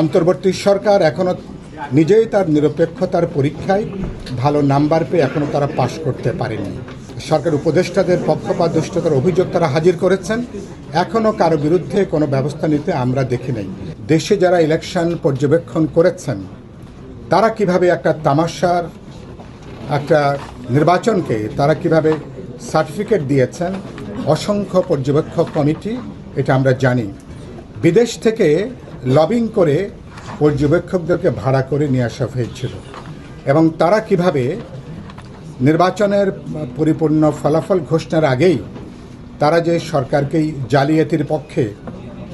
অন্তর্বর্তী সরকার এখনও নিজেই তার নিরপেক্ষতার পরীক্ষায় ভালো নাম্বার পেয়ে এখনও তারা পাশ করতে পারেনি। সরকার উপদেষ্টাদের পক্ষপাত দুষ্টতার অভিযোগ তারা হাজির করেছেন। এখনও কারও বিরুদ্ধে কোনো ব্যবস্থা নিতে আমরা দেখি নাই। দেশে যারা ইলেকশন পর্যবেক্ষণ করেছেন, তারা কীভাবে একটা তামাশার, একটা নির্বাচনকে তারা কীভাবে সার্টিফিকেট দিয়েছেন, অসংখ্য পর্যবেক্ষক কমিটি, এটা আমরা জানি। বিদেশ থেকে লবিং করে পর্যবেক্ষকদেরকে ভাড়া করে নিয়ে আসা হয়েছিল। এবং তারা কীভাবে নির্বাচনের পরিপূর্ণ ফলাফল ঘোষণার আগেই তারা যে সরকারকেই জালিয়াতির পক্ষে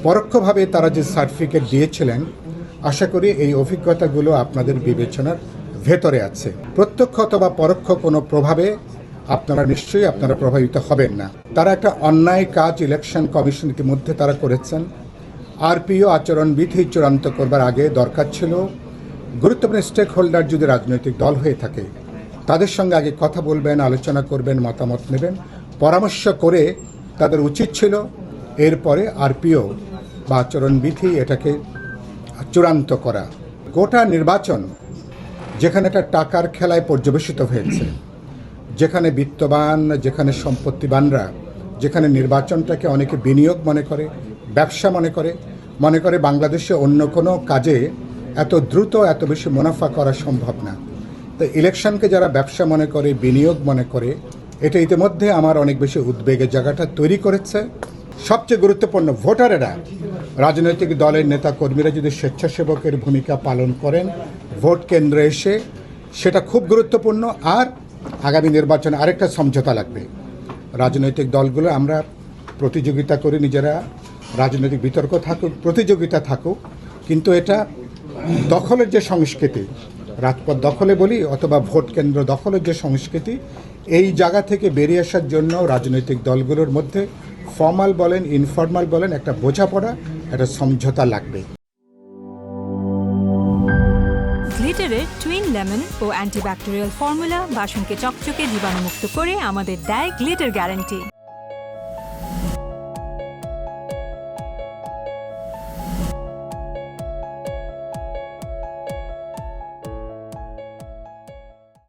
পরোক্ষভাবে তারা যে সার্টিফিকেট দিয়েছিলেন, আশা করি এই অভিজ্ঞতাগুলো আপনাদের বিবেচনার ভেতরে আছে। প্রত্যক্ষ অথবা পরোক্ষ কোনো প্রভাবে আপনারা নিশ্চয়ই আপনারা প্রভাবিত হবেন না। তারা একটা অন্যায় কাজ ইলেকশন কমিশন ইতিমধ্যে তারা করেছেন। আরপিও আচরণবিধি চূড়ান্ত করবার আগে দরকার ছিল, গুরুত্বপূর্ণ স্টেক হোল্ডার যদি রাজনৈতিক দল হয়ে থাকে, তাদের সঙ্গে আগে কথা বলবেন, আলোচনা করবেন, মতামত নেবেন, পরামর্শ করে তাদের উচিত ছিল এরপরে আরপিও বা আচরণবিধি এটাকে চূড়ান্ত করা। গোটা নির্বাচন যেখানে একটা টাকার খেলায় পর্যবেসিত হয়েছে, যেখানে বিত্তবান, যেখানে সম্পত্তিবানরা, যেখানে নির্বাচনটাকে অনেকে বিনিয়োগ মনে করে ব্যবসা মনে করে মনে করে বাংলাদেশে অন্য কোনো কাজে এত দ্রুত, এত বেশি মুনাফা করা সম্ভব না। তো ইলেকশনকে যারা ব্যবসা মনে করে, বিনিয়োগ মনে করে, এটা ইতিমধ্যে আমার অনেক বেশি উদ্বেগের জায়গাটা তৈরি করেছে। সবচেয়ে গুরুত্বপূর্ণ ভোটারেরা, রাজনৈতিক দলের নেতা কর্মীরা যদি স্বেচ্ছাসেবকের ভূমিকা পালন করেন, ভোট কেন্দ্রে এসে সেটা খুব গুরুত্বপূর্ণ। আর আগামী নির্বাচনে আরেকটা সমঝোতা লাগবে। রাজনৈতিক দলগুলো আমরা প্রতিযোগিতা করি নিজেরা রাজনৈতিক বিতর্ক থাকুক, প্রতিযোগিতা থাকুক, কিন্তু এটা দখলের যে সংস্কৃতি, রাজপথ দখলে বলি অথবা ভোট কেন্দ্র দখলের যে সংস্কৃতি, এই জায়গা থেকে বেরিয়ে আসার জন্য রাজনৈতিক দলগুলোর মধ্যে ফর্মাল বলেন, ইনফর্মাল বলেন একটা বোঝাপড়া, একটা সমঝোতা লাগবে। গ্লিটারের টুইন লেমন ও অ্যান্টিব্যাকটেরিয়াল ফর্মুলা বাসনকে চকচকে জীবাণুমুক্ত করে আমাদের দেয় গ্লিটার গ্যারান্টি।